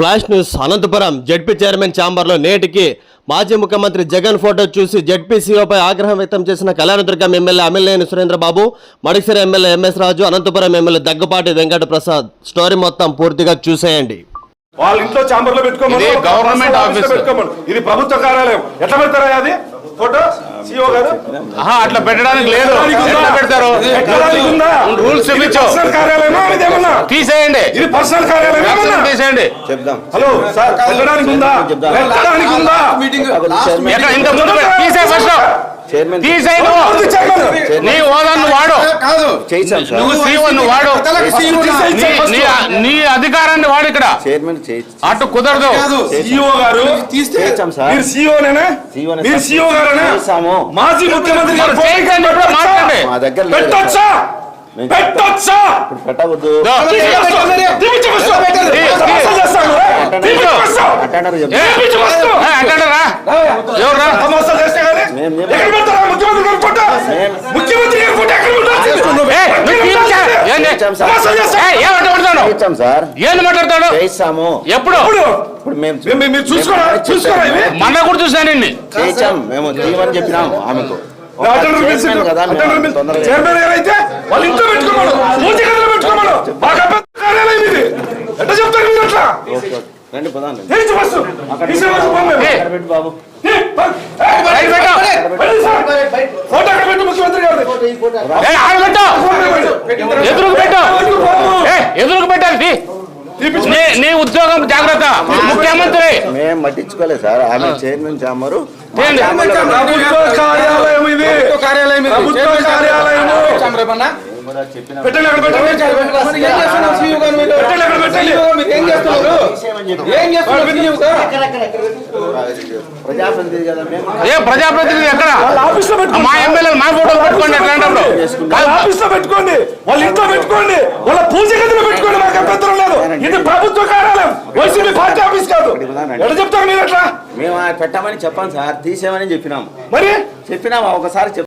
Flash news Anantapur ZP chairman ఛాంబర్లో నేటికి మాజీ ముఖ్యమంత్రి జగన్ ఫోటో చూసి జడ్పీ సీఓపై ఆగ్రహం వ్యక్తం చేసిన Kalyandurg MLA Amileni Surendrababu Madakasira MLA MS Raju Anantapur MLA Daggupati Venkata Prasad. Story మొత్తం పూర్తిగా చూసేయండి. వాళ్ళ ఇంట్లో ఛాంబర్లో పెట్టుకోమను ఇది గవర్నమెంట్ ఆఫీస్. పెట్టుకోమను. ఇది ప్రభుత్వ కార్యాలయం. ఎట్లా పెడతారా అది? ఫోటో? సిఓ గారు? ఆహా, అట్లా పెట్టడానికి లేదు. ఎట్లా పెడతారు? రూల్స్ పర్సనల్ కార్యాలయమా? తీసేయండి. ఇది పర్సనల్ కార్యాలయం వ్యాక్సిన్ తీసేయండి. హలో సార్ పెట్టడానికి ఉందా? పెట్టడానికి ఉందా? ఎక్కడ? ఇంత ముందు తీసేయ్ ఫస్ట్. చైర్మన్. నీ వాడు. సార్. నువ్వు సీఓ వాడు తలకి సీఈఓ నా. అధికారాన్ని వాడు ఇక్కడ చైర్మన్ అటు కుదరదు. కాదు. సిఓ గారు తీస్తే మీరు నేనా? మీరు గారేనా. మాజీ ముఖ్యమంత్రి మాట్లాడండి. మా దగ్గర లేదు. పెట్టొచ్చా? మేము పెట్టొచ్చా? ఇప్పుడు పెట్టవద్దు చేయించాం సార్. చేస్తా. ఏ, ఏం మాట్లాడతాడు చేయించాం సార్. ఏంది మాట్లాడతాడు చేయిస్తాము ఎప్పుడు? ఇప్పుడు ఇప్పుడు మేము మీ- మీ- మీరు చూసుకోరా? చూసుకోరా ఇవి? కూడా చూసానండి చేయించాం మేము తీయమని చెప్పినాము ఆమెకు. ఒక అటెండర్ పిలిచి చైర్మన్ కదా మేము అటెండర్ పిలిచి తొందరగా చైర్మన్ గారు అయితే వాళ్ళ ఇంట్లో పెట్టుకోమను. పూజ గదిలో పెట్టుకోమను. మాకు పెద్ద కార్యాలయం ఇది. ఎట్లా చెప్తారు మీరు అట్లా? రండి పదాం ఫస్ట్. బాబు బయట పెట్టు. బయట సార్. ఫోటో అక్కడ పెట్టు ముఖ్యమంత్రి గారిది ఏ, ఆడ పెట్టు. ఎదురుకు పెట్టు. పోము. ఏ, ఎదురుకు పెట్టాలి. నీ నీ ఉద్యోగం జాగ్రత్త. ముఖ్యమంత్రి. మేము పట్టించుకోలేదు సార్. ఆమె చైర్మన్ చామరు. కార్యాలయం ఇది. కార్యాలయం పెట్టండి మరి ఏం? ప్రజాప్రతినిధి ఎక్కడ? వాళ్ళ ఆఫీస్లో పెట్టుకోండి మా ఎమ్మెల్యే మా ఫోటో పెట్టుకోండి ఎట్లాంటప్పుడు వాళ్ళ ఆఫీస్లో పెట్టుకోండి. వాళ్ళ ఇంట్లో పెట్టుకోండి. వాళ్ళ పూజ గదిలో పెట్టుకోండి. మాకు అభ్యంతరం లేదు. ఇది ప్రభుత్వ కార్యాలయం. వైసీపీ పార్టీ ఆఫీస్ కాదు. ఎట్లా చెప్తారు మీరు అట్లా? మేము పెట్టమని చెప్పాం సార్. తీసేమని చెప్పినాము. మరి? చెప్పినాము. ఒకసారి